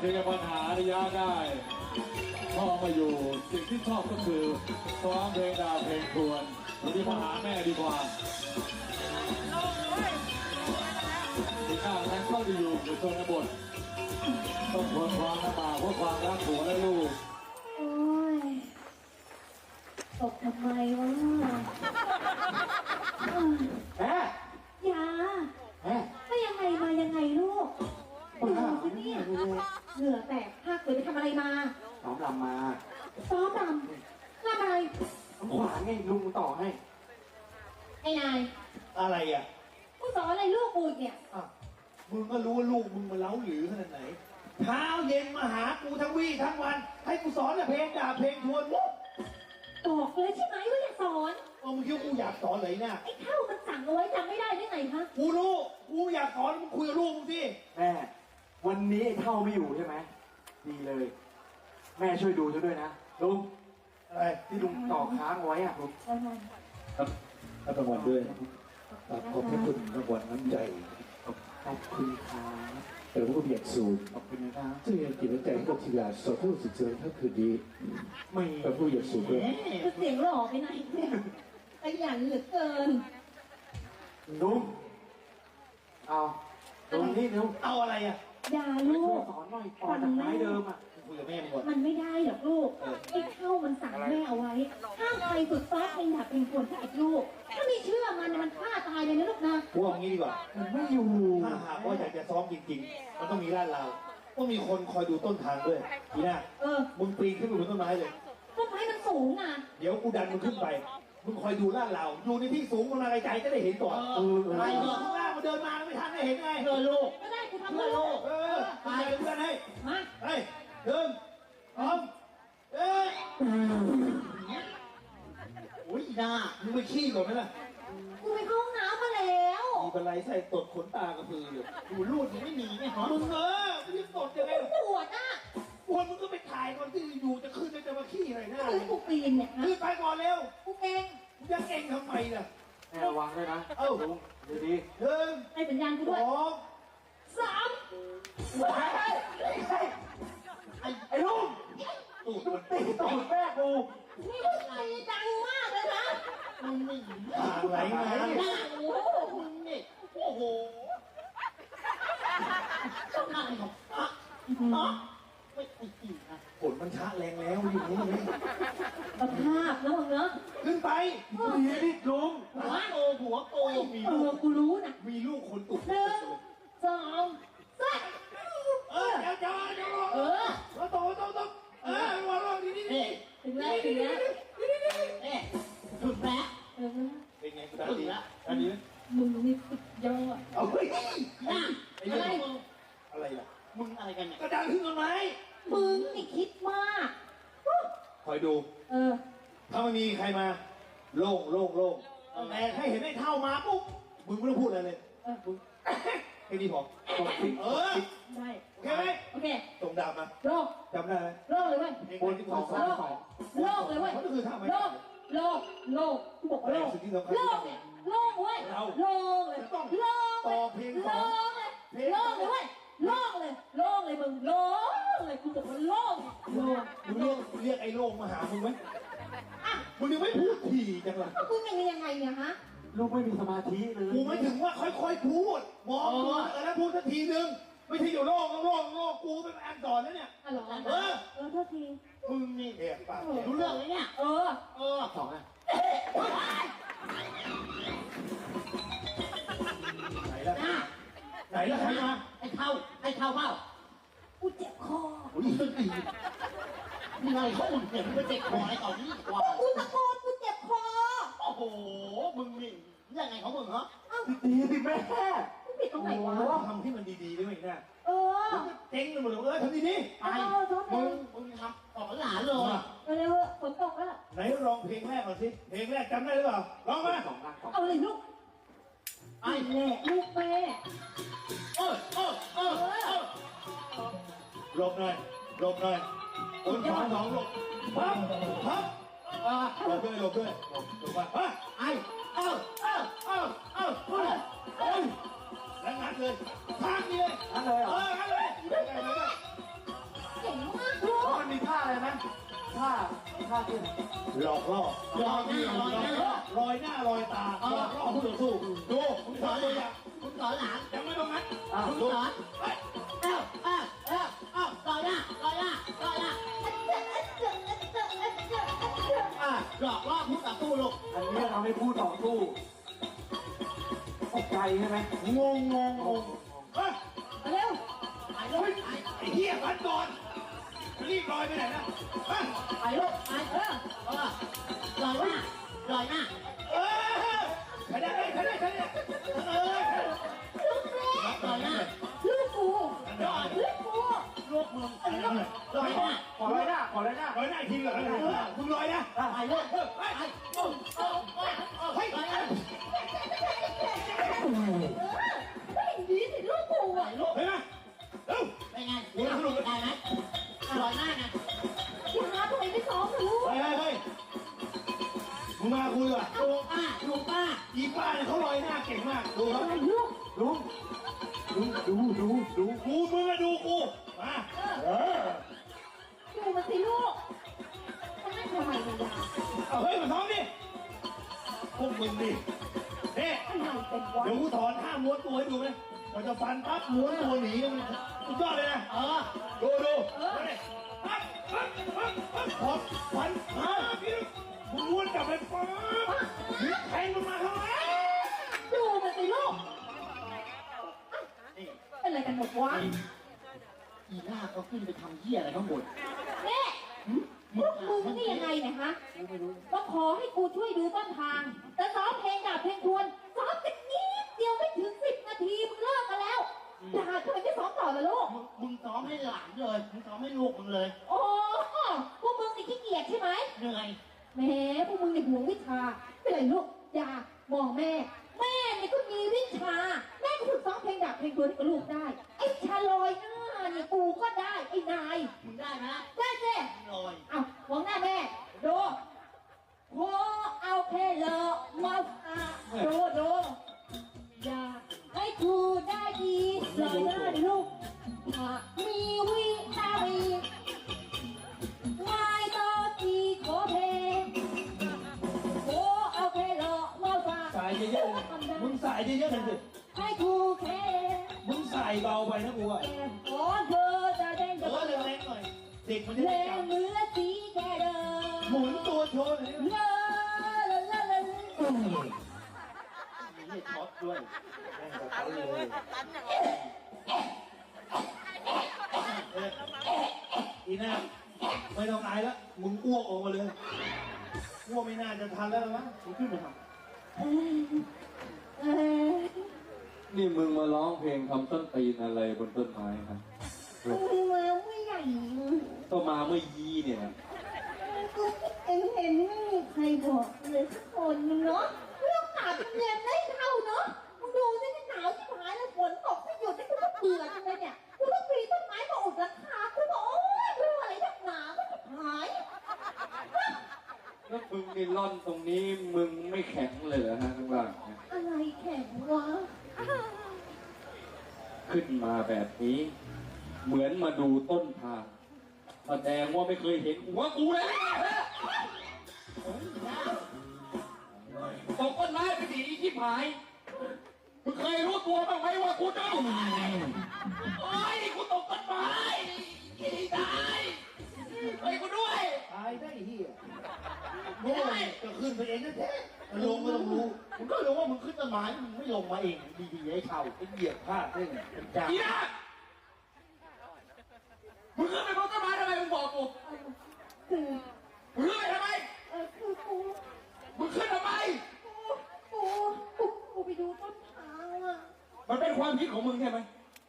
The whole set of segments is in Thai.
เคลียร์ปัญหาระยะได้พ่อมาอยู่สิ่งที่ชอบก็คือซ้อมเพลงดาวเพลงควรวันนี้มาหาแม่ดีกว่าที่ข้างนั้นเข้าจะอยู่ในชนบทต้องทนความลำบากเพื่อความรักผัวและลูกโอ้ยตกทำไมวะเอ้ยแม่ยาแม่ไม่ยังไงมายังไงลูก ดูสิเนี่ยเหงื่อแตกภาคเลยไปทำอะไรมาน้องลำมาซ้อมรำรำอะไร ขวานไงลุงต่อให้ ไอ้นายอะไรอะมึงสอนอะไรลูกกูอีกเนี่ย อะมึงก็รู้ว่าลูกมึงมันเล้าหรือขนาดไหนเช้าเย็นมาหากูทั้งวี่ทั้งวัน ให้กูสอนแต่เพลงด่าเพลงทวนวุ้บบอกเลยใช่ไหมว่าอย่าสอน เออมึงคิดว่ากูอยากสอนเลยเนี่ยไอ้เข้ามันสั่งเอาไว้จำไม่ได้ได้ไงฮะกูรู้กูอยากสอนมึงคุยกับลูกมึงสิแม่ วันนี้ไอ้เท่าไม่อยู่ใช่ไหมดีเลย แม่ช่วยดูฉันด้วยนะลุงอะไรที่ลุงต่อค้างไว้อะลุงได้ไหมครับรับรางวัลด้วยครับขอบพระคุณรางวัลน้ำใจขอบคุณครับแต่ผู้เบียดสูงขอบคุณนะครับซึ่งยังกิจใจให้กับทีมงานสอดผู้สิทธิ์เชิญทั้งคืนนี้ไม่แต่ผู้เบียดสูงด้วยก็เสียงหล่อไปไหนเนี่ยขยันเหลือเกินลุงเอาลุงนี่ลุงเอาอะไรอะ อย่าช่ลูวยกสอนหน่อยต่อจากไม้เดิมอะกูคุยกับแม่มึงก่อนมันไม่ได้หรอกลูกไอ้เข้ามันสั่งแม่เอาไว้ห้ามใครฝึกซ้อมเพลงดับเพลงควรกับไอ้ลูก ถ้าไม่เชื่อมันนะมันฆ่าตายเลยนะลูกนะกูเอางี้ดีกว่ามันไม่อยู่ ถ้าหากว่าอยากจะซ้อมจริงๆ มันต้องมีลาดราวต้องมีคนคอยดูต้นทางด้วยทีหน้าเออมึงปีนขึ้นไปบนต้นไม้เลย ต้นไม้มันสูงนะเดี๋ยวกูดันมึงขึ้นไป มึงคอยดูลาดราวอยู่ในที่สูงมันมาไกลๆจะได้เห็นก่อนเออเออ ไอ้เหี้ยข้างล่างมันเดินมาไม่ทันได้เห็นไง เพื่อลูก ก็ได้กูทำเพื่อลูกเออไปเพื่อนให้มา ไปเดินพร้อมเอ้ยอุ้ยหน้ามึงไปขี้ก่อนไหมล่ะกูไปเข้าห้องน้ำมาแล้ว มีบันไลใส่ตดขนตากระพืออยู่ดูรูดยังไม่มีไงฮะมึงเออมึงจะตดยังไงปวดอะ ปวดมึงก็ไปถ่ายก่อนที่อยู่จะขึ้นแล้วจะมาขี้อะไรหน้าคือกูปีนเนี่ยนะขึ้นไปก่อนเร็วกูเองมึงจะเก่งทำไมล่ะแม่ระวังด้วยนะเอ้าลุงดีดีหนึ่งให้สัญญาณกูสด้วยองสามไอ้ลุงตูดมันตีตูดแม่กูนี่กูตีดังมากเลยนะมึงไม่หนีทางไหลมาหน้าโอ้โหมึงนี่โอ้โหต้องนั่งของอะอะไม่ไอ้ตี นะฝนมันชะแรงแล้วอยู่นี่เลยสภาพแล้วมึงเนาะขึ้นไปดีดิลุงหัวโตหัวโตมีเออกูรู้นะมีลูกคนตุกหนึ่งสองสามเออเดี๋ยวเดี๋ยวเดี๋ยวเออโตโตโตเออวางลงดีดีดีนี่ถึงแล้วถึงแล้วนี่ถึงแล้วเออเป็นไงดันดีดันดีมึงนี่สุดยอดเอาเฮ้ยหน้าอะไรมึงอะไรล่ะมึงอะไรกันเนี่ยกระดังขึ้นต้นไม้ มึงนี่คิดมาก คอยดู เออ ถ้าไม่มีใครมา โล่งโล่งโล่งแต่ให้เห็นไอ้เท่ามาปุ๊บมึงไม่ต้องพูดอะไรเลยเออ มึงแค่นี้พอตบทิ้งเออได้โอเคไหมโอเคส่งดาบมาโลกจำได้ไหมโลกเลยเว้ยเพลงที่ผมสโลอนกโลกเลยเว้ยเขาก็คือท่าไม้โลกโลกโลกกูบอกว่าโลกสิ่งที่สำคัญโลกเนี่ยโลกเว้ยเราโลกเลยต้องโลกต่เลอยเพลงโลสองกเลยเพลงโลกเลยเว้ย โลกเลยโลกเลยมึงโลกเลยกูบอกว่าโลกโลกมึงเรียกเรียกไอ้โล่งมาหามึงไหมมึงยังไม่พูดทีจังเลยมึงยังไงยังไงเนี่ยฮะลูกไม่มีสมาธิเลยกูไม่ถึงว่าค่อยๆพูดมองกูแล้วพูดสักทีนึงไม่ใช่อยู่โล่งโล่งโล่งกูเป็นอันก่อนแล้วเนี่ยอ๋อเหรอเออเออโทษทีมึงนี่แอบปากรู้เรื่องไหมเนี่ยเออเออสองอะ อะไรเขาอุ่นเห็นไปเจ็บคออะไรต่อนี่กว่ากูตะโกนกูเจ็บคอ โอ้โห มึงนี่ยังไงของมึงฮะเอ้าดีดิแม่กูผิดตรงไหนวะโอ้ทำให้มันดีๆได้ไหมเนี่ยเออเจ๊งเลยหมดเลยเออทำดีไปมึงมึงทำต่อหลานเลยเร็วๆฝนตกแล้วๆไหนร้องเพลงแรกก่อนสิ เพลงแรกจำได้หรือเปล่าร้องมาสองอะสองเอาเลยลูกไอ้แม่ลูกแม่เออเออเออเออหลบหน่อยหลบหน่อย ต้นขวาสองลูกพับพับอ่าหลบด้วยหลบด้วยหลบหลบว่าอะไอเอ้าเอ้าเอ้าเอ้าพูดเลยเอ้ยแล้วงัดเลยทางนี้เลยงัดเลยเหรอเอองัดเลยไม่ได้ไม่ได้เก่งมากลูกมันมีท่าอะไรไหมท่าท่าที่หลอกล่อหลอกหน้าหลอกหน้าลอยหน้าลอยตาหลอกล่อผู้ต่อสู้ดูคุณสอนตัวอย่างคุณสอนหลานยังไม่ต้องนัดคุณสอน หลอกล่อผู้ต่อสู้ลูกอันนี้ทำให้พูดต่อสู้ตกใจใช่ไหมงงงงงงเฮ้ยเร็วไปลูกไปไอ้เหี้ยพันก่อนรีบลอยไปไหนนะฮะไปลูกไปเออเออลอยหน้าลอยหน้าเออใครได้ใครได้ใครได้เออลูกแม่ลอยหน้าลูกกูลูกกูลูกมึงลอยหน้าขอเลยหน้าขอเลยหน้าลอยหน้าอีกทีก่อนมึงลอยนะ ไปลูกไปไปโอ้โอ้โอ้เฮ้ยลอยหน้าเออไม่เห็นดีสิลูกกูอะลูกเห็นไหมเอ้าเป็นไงได้ไหมลอยหน้าไงอย่าหาทำไมไม่ซ้อมนะลูกเฮ้ยเฮ้ยมึงมาคุยว่ะดูป้าดูป้าอีป้าเนี่ยเขาลอยหน้าเก่งมากดูคอะรับไรลูกลุงลุงดูดูดูกูมึงมาดูกูมาเออดูมาสิลูก เอาเฮ้ยมาท้องดิพวกมึงดิเฮ้อะไรเป็นวะเดี๋ยวกูถอนท่าม้วนตัวให้ดูเลยมันจะฟันปั๊บม้วนตัวหนีมันสุดยอดเลยนะเออดูดูเฮ้ยปั๊บปั๊บปั๊บปั๊บพอฟันปั๊บพี่มึงม้วนกลับไปปั๊บแทงมันมาทำไมดูมาสิลูกเป็นอะไรกันหมดวะอีล่าก็ขึ้นไปทำเหี้ยอะไรข้างบนแม่ พวกมึงนี่ยังไงเนี่ยฮะก็ขอให้กูช่วยดูต้นทาง แต่ซ้อมเพลงดาบเพลงทวนซ้อมกันนิดเดียวไม่ถึงสิบนาทีมึงเลิกกันแล้วด่าทำไมไม่ซ้อมต่อล่ะลูก มึงมึงซ้อมให้หลานเลยมึงซ้อมให้ลูกมึงเลย โอ้พวกมึงนี่ขี้เกียจใช่ไหมเหนื่อยแหมพวกมึงนี่ห่วงวิชาไม่เลยลูกอย่ามองแม่ แม่เนี่ยก็มีวิชา แม่ก็ฝึกซ้อมเพลงดาบเพลงทวนให้กับลูกได้ไอ้ชาลอยหน้า เนี่ยกูก็ได้ไอ้นาย มึงได้ไหมล่ะได้เจ้ลอยเอามองหน้าแม่ดูโหเอาแค่เลอมาอาดูดูอยากให้กูได้ดีลอยหน้าลูกถ้ามีวิตามิไม่ต้องกีโคเพโหเอาแค่เลอมาฝาก สายเยอะๆมึงสายเยอะๆหน่อยสิให้กูแค่ มึงใส่เบาไปนะกูอะแค่ขอเเด็กมันจะเพลได้งจำเมือสีแค่เดิมหมุนตัวโชว์หน่อยดิลาลาลาลามีให้ช็อตด้วยแม่งจะตันเลยเอออีน่าไม่ต้องอายแล้วมึงอ้วกออกมาเลยอ้วกไม่น่าจะทันแล้วมั้งมึงขึ้นมาทำเออนี่มึงมาร้องเพลงทำต้นตีนอะไรบนต้นไม้ครับ ม่ใหญ่ก็มาเมื่อยีเนี่ยก็เองเห็นไม่มีใครบอกเลยสักคนนึงเนาะเรื่องหนาเป็นเรียนได้เท่าเนาะมึงดูสิหนาวที่หายแล้วฝนตกไม่หยุดนี่กูก็เบื่อจังเลยเนี่ยกูต้องปีนต้นไม้มาอุดราคากูบอกโอ๊ยเรื่องอะไรนักหนาก็จะหายแล้วมึงนี่ร่อนตรงนี้มึงไม่แข็งเลยเหรอฮะข้างล่างเนี่ยอะไรแข็งวะขึ้นมาแบบนี้ เหมือนมาดูต้นทางแสดงว่าไม่เคยเห็นหัวกูเลยตกต้นไม้ไปดีที่หายมึงเคยรู้ตัวบ้างไหมว่ากูจะโอ้ยกูตกต้นไม้อีตายไปกูด้วยตายได้เฮียโง่จะขึ้นไปเองนะแท้ลงไม่ต้องรู้มึงก็รู้ว่ามึงขึ้นต้นไม้มึงไม่ลงมาเองดีๆให้เข่าไปเหยียบพลาดเส้นเป็นจ้าอีนะ มึงขึ้นไปบนต้นไม้ทำไมมึงบอกกูคือมึงขึ้นไปทำไม เออคือกูมึงขึ้นทำไมกูกูกูไปดูต้นทางอะ มันเป็นความคิดของมึงใช่ไหม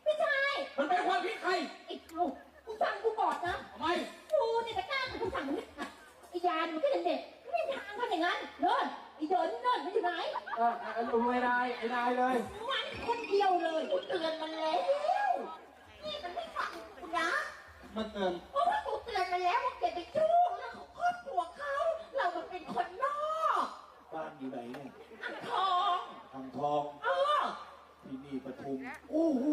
ไม่ใช่มันเป็นความคิดใครไอ้เขากูฟังกูก่อนนะทำไม กูเนี่ยจะกล้ากูสั่งมึงอะไอ้ยานมันก็เด็กๆไม่มีทางทำอย่างนั้นเดินไอ้เดินเดินมันอยู่ไหน เออเออลุงไอ้นายไอ้นายเลยมันคนเดียวเลยกูเตือนมันแล้วนี่มันไม่ฟังกูนะ มันเตือน เพราะว่ากูเตือนมันแล้วว่าอย่าไปยุ่งเรื่องของครอบครัวเขาเรามันเป็นคนนอก บ้านอยู่ไหนเนี่ย อ่างทอง ทางทอง เออ ที่นี่ปทุมโอ้โห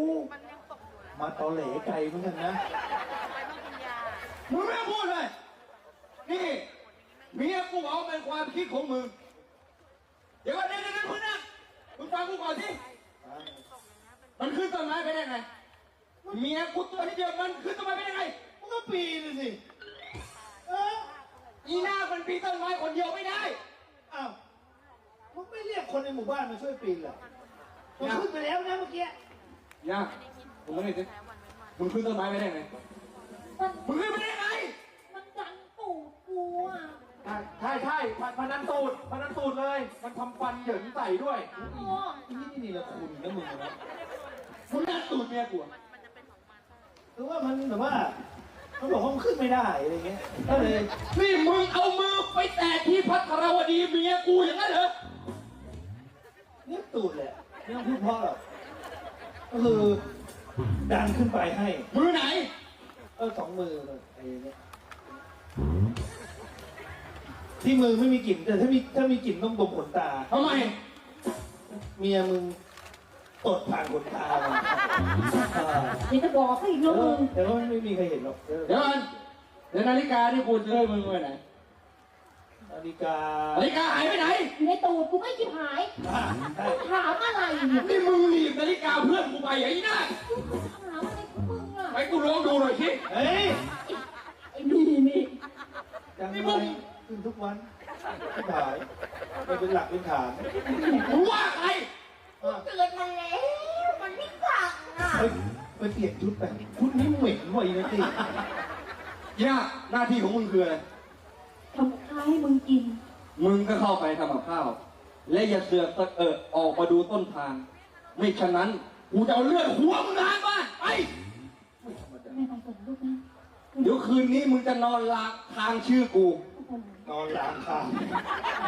มาตอเหลไก่เหมือนกันนะมึงไม่ต้องพูดเลย นี่ ดของมึง เดี๋ยวก่อนเดี๋ยวเดี๋ยวเดี๋ยวคุณนะมึงฟังกูก่อนสิ มันขึ้นต้นไม้ไปได้ไง เมียกูตัวนิดเดียวมันขึ้นต้นไม้ไปได้ไงมันก็ปีนสิ เอออีหน้ามันปีนต้นไม้คนเดียวไม่ได้ อ้าวมึงไม่เรียกคนในหมู่บ้านมาช่วยปีนเหรอมันขึ้นไปแล้วนะเมื่อกี้ย่ามึงไม่ได้สิมึงขึ้นต้นไม้ไปได้ไงมันมึงขึ้นไปได้ไงมันดันตูดกูอะใช่ใช่พนันตูดพนันตูดเลย มันทำฟันเหยินใส่ด้วยโอ้นี่นี่นี่ละคุณนะมึงนะมึงน่าตูดเมียกูอะห รือว่ามันแบบว่ามันบอกว่ามันขึ้นไม่ได้อะไรเงี้ย ก็เลยนี่มึงเอามือไปแตะที่พัทรวดีเมียกูอย่างนั้นเหรอ เรียกตูดแหละไม่ต้องพูดเพราะหรอกก็คือดันขึ้นไปให้มือไหน เออสองมือเลยไอ้เนี่ย ที่มือไม่มีกลิ่นแต่ถ้ามีถ้ามีกลิ่นต้องดมขนตาทำไม เมียมึง ตดผ่านขนตามาอ่าเดี๋ยวจะบอกให้อีกเอนะมึองแต่ว่าไม่มีใครเห็นหรอกเออเดี๋ยวก่อนเดี๋ยวนาฬิกาที่กูซื้อให้มึงไว้ไหนนาฬิกานาฬิกาหายไปไหนอยู่ในตูดกูไม่ชิบหายอ่าใช่ถามอะไรเนี่ยนี่มึงหนีบนาฬิกาเพื่อนกูไปอย่างนี้นะถามอะไรของมึงอะไปกูลองดูหน่อยสิเฮ้ยไอ้นี่นี่จังไรขึ้นทุกวันไม่ขายไม่เป็นหลักเป็นฐาน มึงว่าใคร อะเตือนมันแล้ว มันไม่ฟังอะเฮ้ยไปเปลี่ยนชุดไปชุดนี้เหม็นว่ะอีนัตตี้ย่าหน้าที่ของมึงคืออะไรทำข้าวให้มึงกิน มึงก็เข้าไปทำกับข้าว และอย่าเสือกตะเอิดออกมาดูต้นทาง ไม่ฉะนั้นกูจะเอาเลือดหัวมึงล้างบ้านไปแม่ไปก่อนลูกนะ เดี๋ยวคืนนี้มึงจะนอนลางทางชื่อกู นอนหลังคาง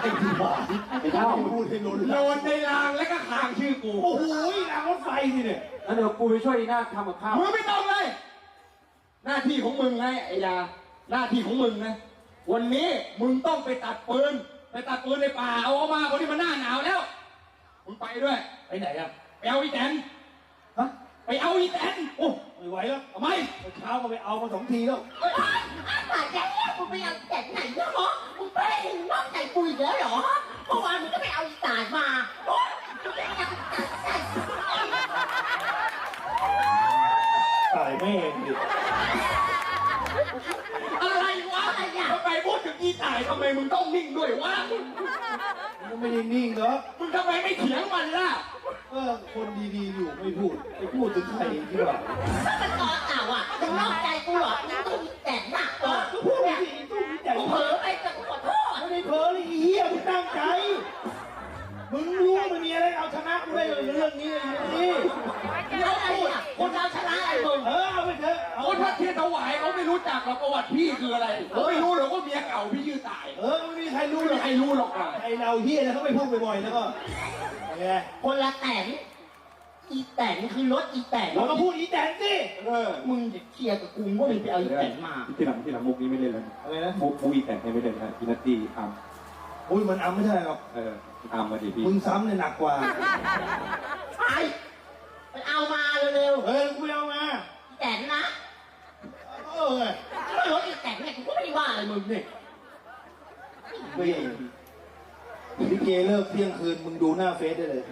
ไอ้ที่บ้าไอ้เท่าพูดให้นอนนอนในรางและก็คางชื่อกู โอ้โหรางรถไฟนี่เนี่ยแล้วเดี๋ยวกูไปช่วยอีนาคทำกับข้าวมึงไม่ต้องเลย หน้าที่ของมึงไงไอ้ยา หน้าที่ของมึงนะ วันนี้มึงต้องไปตัดปืน ไปตัดปืนในป่า เอาออกมาวันนี้มันหน้าหนาวแล้ว มึงไปด้วย ไปไหนอะไปเอาอีแตนฮะไปเอาอีแตนโอ้ไม่ไหวแล้วทำไมเช้าก็ไปเอามาสองทีแล้วป่าแจ๊ มึงไปเอาแต่ไหนเนาะมึงไปนอกใจกูอีกแล้วเหรอเมื่อวานมึงก็ไปเอาอีสานมาโอ๊ยมึงไปเอาอีสานใส่ตายแม่งดิอะไรวะทำไมพูดถึงอีตายทำไมมึงต้องนิ่งด้วยวะมันก็ไม่ได้นิ่งเนาะมึงทำไมไม่เถียงมันล่ะเออคนดีๆอยู่ไม่พูดไปพูดถึงใครที่ว่าถ้าเป็นตอนเก่าอะมึงนอกใจกูเหรอมึงต้องมีแต่หนัก หรอกประวัติพี่คืออะไรเขาไม่รู้หรอกว่าเมียเก่าพี่ชื่อตายเออไม่มีใครรู้ไม่หรมีอกใครรู้หรอกอะไอเราเฮียนะเขาไม่พูดบ่อยๆแล้วก็ไงคนละแต่นอีแต่นคือรถอีแต่นเราก็พูดอีแตนสิเออมึงจะเคลียร์กับกูว่ามึงไปเอาอีแต่นมา ที่หลังที่หลังมุกนี้ไม่เล่นแล้วนะอะไรนะมุกมุกอีแต่ไม่เล่นนะพี่นัตตี้อัมอุ้ยมันอ้ำไม่ใช่หรอกเอออัมมาดิพี่มึงซ้ำเนี่ยหนักกว่าไปไปเอามาเร็วเออกูไม่เอามาๆอีแต่นนะ เออไงไม่รถอีแต่นเนี่ยกูก็ไม่ได้ว่าอะไรมึงเนี่ยไม่ลิเกเลิกเที่ยงคืนมึงดูหน้าเฟซได้เลย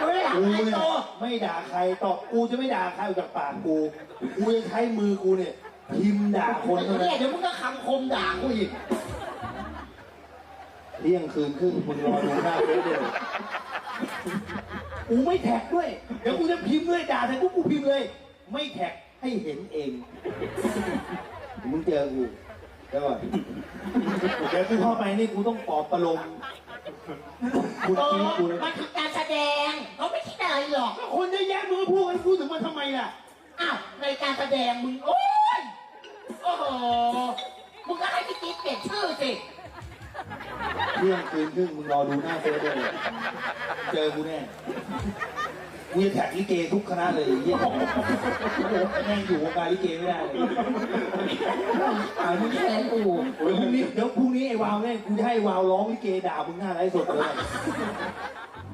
กูไม่ได้กูไอ้เนี่ยโตไม่ด่าใครตอบกูจะไม่ด่าใครออกจากปากกูกูจะใช้มือกูเนี่ยพิมพ์ด่าคนเท่าเนี่นั้ยนเดี๋ยวมึงก็คำคมด่ากูอีกเที่ยงคืนครึ่งมึงรอดูหน้าเฟซได้เลย กูไม่แท็กด้วย เดี๋ยวกูจะพิมพ์ด้วยด่าแต่กูกูพิมพ์เลย ไม่แท็กให้เห็นเอง มึงเจอกูเดี๋ยวก่อนเดี๋ยวกูเข้าไปนี่กูต้องปลอบประโลมกูโอ้คิดกูเลยมันคือการแสดงเขาไม่คิดอะไรหรอก คนเยอะแยะมึงก็พูดกันกูถึงมาทำไมล่ะ อ้าวในการแสดงมึงโอ้ย โอ้โห มึงก็ให้พี่กิ๊ฟเปลี่ยนชื่อสิ เที่ยงคืนครึ่งมึงรอดูหน้าเฟซได้เลยเจอกูแน่กูจะแท็กลิเกทุกคณะเลยไอ้เยี่ยแม่งอยู่วงการลิเกไม่ได้เลยอ่ามึงแทนกูเดี๋ยวพรุ่งนี้เดี๋ยวพรุ่งนี้ไอ้วาวแน่กูจะให้วาวร้องลิเกด่ามึงหน้าไลฟ์สดเลย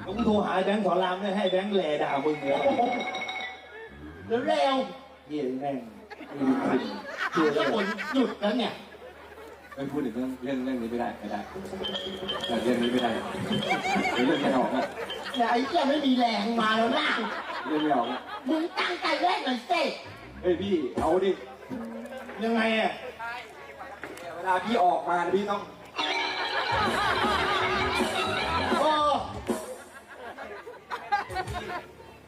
แล้วกูโทรหาไอ้แบงค์สอนรามเนี่ยให้แบงค์แหล่ด่ามึงเนี่ยเร็วเยี่ยแม่งคือก็ฝนหยุดแล้วเนี่ย ไม่พูดถึงเรื่องเรื่องเรื่องนี้ไม่ได้ไม่ได้แต่เรื่องนี้ไม่ได้เดี๋ยวเรื่องไม่ออกนะแต่ไอ้เจ้าไม่มีแรงมาแล้วนะเรื่องไม่ออกนะมึงตั้งใจเล่นหน่อยสิเฮ้ยพี่เอาดิยังไงอะเวลาพี่ออกมานะพี่ต้องโอ้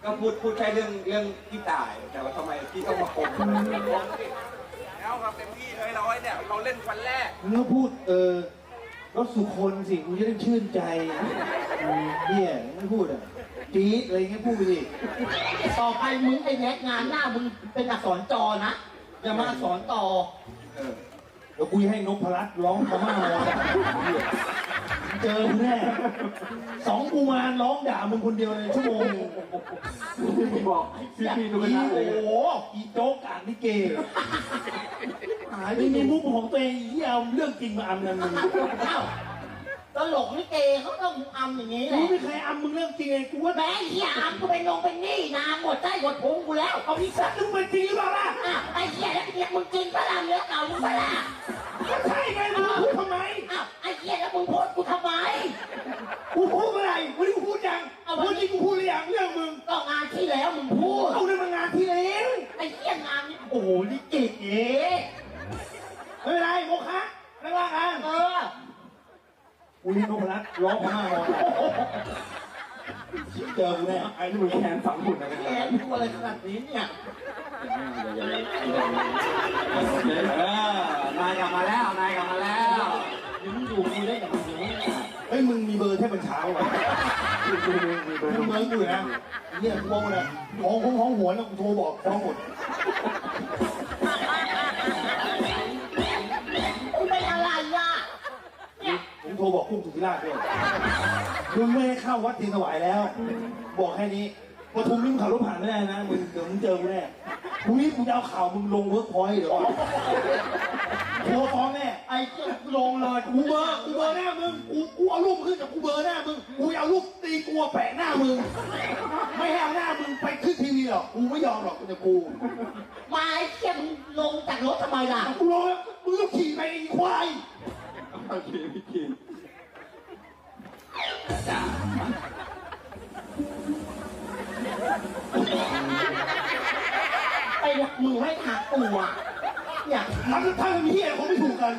ก็พูดพูดแค่เรื่องเรื่องที่ตาย แต่ว่าทำไมพี่ต้องมาคม แล้วครับเต็มที่เลยร้อยเนี่ยเราเล่นวันแรกมึงก็พูดเออรถสุคนสิกูจะได้ชื่นใจอืมเนี่ยไม่พูดอะจี๊ดอะไรเงี้ยพูดไปดิต่อไปมึงไอ้แน็กงานหน้ามึงเป็นอักษรจอนะอย่ามาอักษรต่อเออเดี๋ยวกูจะให้นพรัตน์ร้องพม่าเลย เจอกูแน่สองกูมารร้องด่ามึงคนเดียวเลยชั่วโมงหนึ่งพี่บอกพี่พี่ดูอีนะเลยโอ้โหอีโจ๊กกากนิเกหายไม่มีมุกของตัวเองอีเอาเรื่องจริงมาอำกันมึงเอ้าตลกลิเกเขาต้องอำอย่างนี้แหกูละไม่เคยอำมึงเรื่องจริงเลยกูว่าแม่เหี้ยอำกูไปลงเป็นหนี้นาหมดใจหมดพุงกูแล้วเอาอีสัตว์มึงเป็นจริงหรือเปล่าล่ะอ้าวไอ้เหี้ยแล้วเนี่ยมึงจริงปะล่ะเนื้อเก่ามึงปะล่ะก็ใช่ไงมึงพูดทำไม อ้าวไอ้เหี้ยแล้วมึงโพสต์กูทำไม กูพูดเมื่อไหร่วันนี้กูพูดยัง เอาวันนี้ วันนี้กูพูดหรือยังเรื่องมึง ก็งานที่แล้วมึงพูด เอาเรื่องมางานที่แล้ว ไอ้เหี้ยงานนี้โอ้โหลิเกเอ๊ะ ไม่เป็นไรโมคะนั่งล่างกัน เออ กูนี่นพรัตน์ร้องพม่ามองเจอกูแน่ ไอ้นี่มึงแขนฝังหุ่นอะไรกันแหเนี่ยมกูอะไรขนาดนี้เนี่ยโอเคเออนายกลับมาแล้วนายกลับมาแล้วเดี๋ยวมึงดูกูได้กับมึงอย่างนี้เฮ้ยมึงมีเบอร์แค่บัญชาป่ะมึงเบอร์กูอยู่นะเนี่ยกูบอกนะห้องห้องห้องหัวนะกูโทรบอกฟ้องหมด กกุ้งสุธิราชด้วยมึงไม่ให้เข้าวัดทีถวายแล้ว บอกแค่นี้ปทุมนี่มึงขับรถผ่านไม่ได้นะมึงเดี๋ยวมึงเจอกูแน่พรุ่งนี้กูจะเอาข่าวมึงลงเวิร์กพอยต์เดี๋ยวก่อนโทรฟ้องแน่ไอ้เจ้าลงเลยกูเบอร์กูเบอร์หน้ามึงกูกูเอารูปมึงขึ้นกับกูเบอร์หน้ามึงกูเอารูปตีกูแปะหน้ามึงไม่ให้เอาหน้ามึงไปขึ้นทีวีหรอกกูไม่ยอมหรอกแต่กูมาไอ้เจ้ามึงลงจากรถทำไมล่ะกูรอแล้วมึงต้องขี่ไปไอ้ควายโอเคพี่กินไอ้มึงให้ทักกูอะเนี่ยทำทำแบบนี้ยเขาไม่ถูกกัน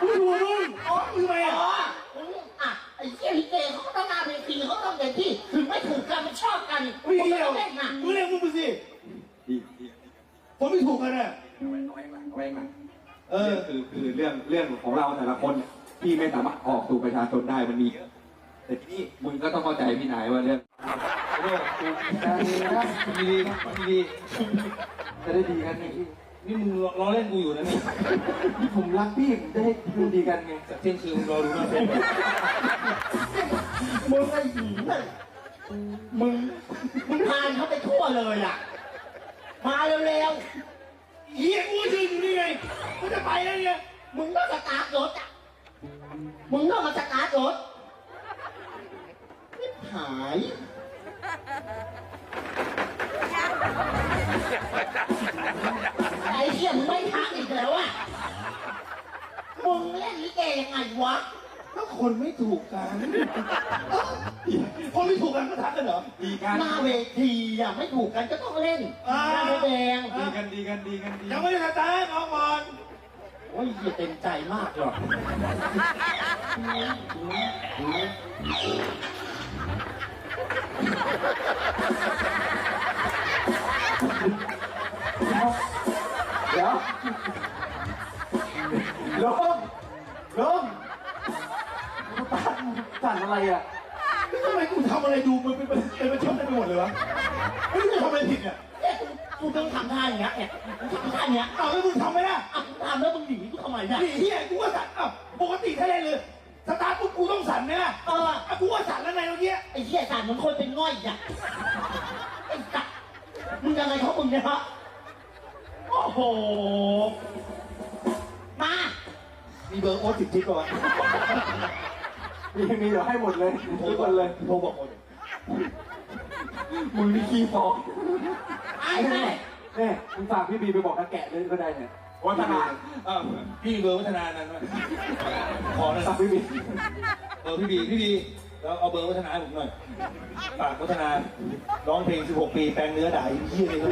กูไม่ถูกกับมึงอ๋อมึงทำไมอ๋อะอมึงอะไอ้เจ้าลิเกเขาก็ต้องมาเวทีเขาต้องเต็มที่ถึงไม่ถูกกันไม่ชอบกันม่มึงเกี่ยวมึงเรียกมึงไปสิดีดีคนไม่ถูกกันอะเอาไว้เอาไว้เอาไว้มาเอเออคือคือเรื่องเรื่องของเราแต่ละคนเนี่ย พี่ไม่สามารถออกสู่ประชาชนได้มันมีเยอะแต่ที่นี่มึงก็ต้องเข้าใจพี่นายว่าเรื่องโอ้กูดีนะดีนะดีจะได้ดีกันไงพี่นี่มึงล้อเล่นกูอยู่นะนี่นี่ผมรักพี่ผมจะให้ดูดีกันไงจากเที่ยงคืนมึงรอดูหน้าเฟซมึงไอ้หญิงน่ะมึงมึงพานเขาไปทั่วเลยอะ มาเร็วเฮียกูยืนอยู่นี่ไงกูจะไปแล้วเนี่ยๆมึงต้องสตาร์ทรถอะ มึงต้องมาสตาร์ทรถหายไอ้เหี้ยมึงไม่ทักอีกแล้วอะ มึงเล่นลิเกยังไงวะถ้าคนไม่ถูกกัน คนไม่ถูกกันก็ทักกันเหรอ ดีกันหน้าเวทีอะไม่ถูกกันก็ต้องเล่นอ่า หน้าแดง ดีกันดีกันดีกันดียังไม่ได้สตาร์ทเอาก่อน โอ้ยเต็มใจมากหรอกเดี๋ยวลงลงสั่นอะไรอะทำไมกูทำอะไรดูมันเป็นเป็นเป็นประชดไปหมดเลยวะไม่รู้กูทำอะไรผิดเนี่ย กูกูต้องทำท่าอย่างเงี้ยเนี่ยกูทำท่าอย่างเงี้ยอ้าวแล้วมึงทำไหมล่ะอะกูทำแล้วมึงหนีกูทำไมเนี่ยนี่เฮียกูก็สั่นอ้าวปกติถ้าเล่นเลยสตาร์ทปุ๊บกูต้องสั่นไหมล่ะเอออะกูก็สั่นแล้วไงเมื่อกี้ไอ้เหี้ยสารเหมือนคนเป็นง่อยอะไอ้สัตว์มึงยังไงเขามึงเนี่ยฮะโอ้โห มามีเบอร์โอ๊ตติดทิปป่ะวะมีมีเดี๋ยวให้หมดเลยทุกคนเลยโทรบอกโอ๊ตมึงนี่ขี้ฟ้องไอ้ แม่แม่มึงฝากพี่บีไปบอกนักแกะเลยก็ได้เนี่ยวัฒนาเออพี่เบอร์วัฒนานั้นไหมขอหนะฝากพี่บีเบอร์พี่บีพี่บีแล้วเอาเบอร์วัฒนาให้ผมหน่อยฝากวัฒนาร้องเพลง 16 ปีแปลงเนื้อด่าไอ้เหี้ยเลยก็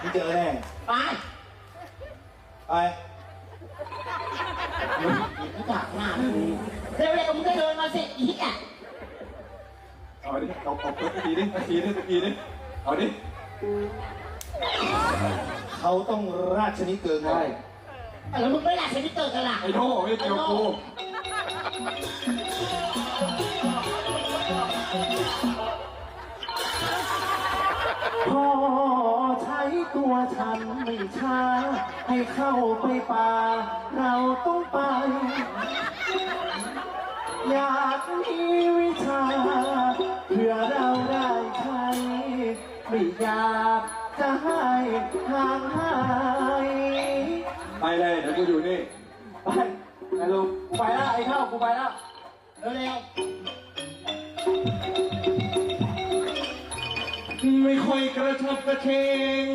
ไม่เจอแน่ไปไปไม่อยากหน้ามึงเร็วๆมึงก็เดินมาสิอีกอะเอาดิเอาเอาเอาทีดิทีดิทีดิเอาดิ เขาต้องราชนิเกินใช่แล้วมึงไม่รักฉันที่เกิดกันล่ะไอ้โน่ไม่เกี่ยวกูพ่อใช้ตัวฉันไม่ช้า ให้เข้าไปป่า เราต้องไป อยากมีวิชาเพื่อเราได้ใช้ ไม่อยากจะให้ห่างหายไปเลยเดี๋ยวกูอยู่นี่ ไปไอ้ลุงกูไปแล้วไอ้เข้ากูไปแล้วเร็วไม่ค่อยกระชับกระเชง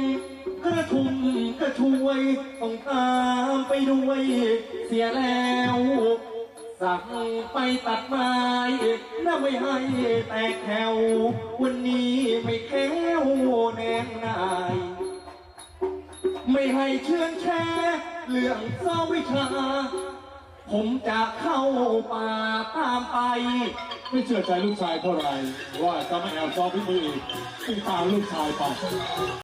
กระทุ่มกระชวยต้องตามไปด้วยเสียแล้ว สั่งไปตัดไม้น่าไม่ให้แตกแถว วันนี้ไม่แค้วแนงนาย ไม่ให้เชื่อแช่เรื่องเศร้าวิชา ผมจะเข้าป่าตามไป ไม่เชื่อใจลูกชายเท่าไหร่ว่าจะไม่แอบซ้อมพี่มืออีกซึ่งตามลูกชายไป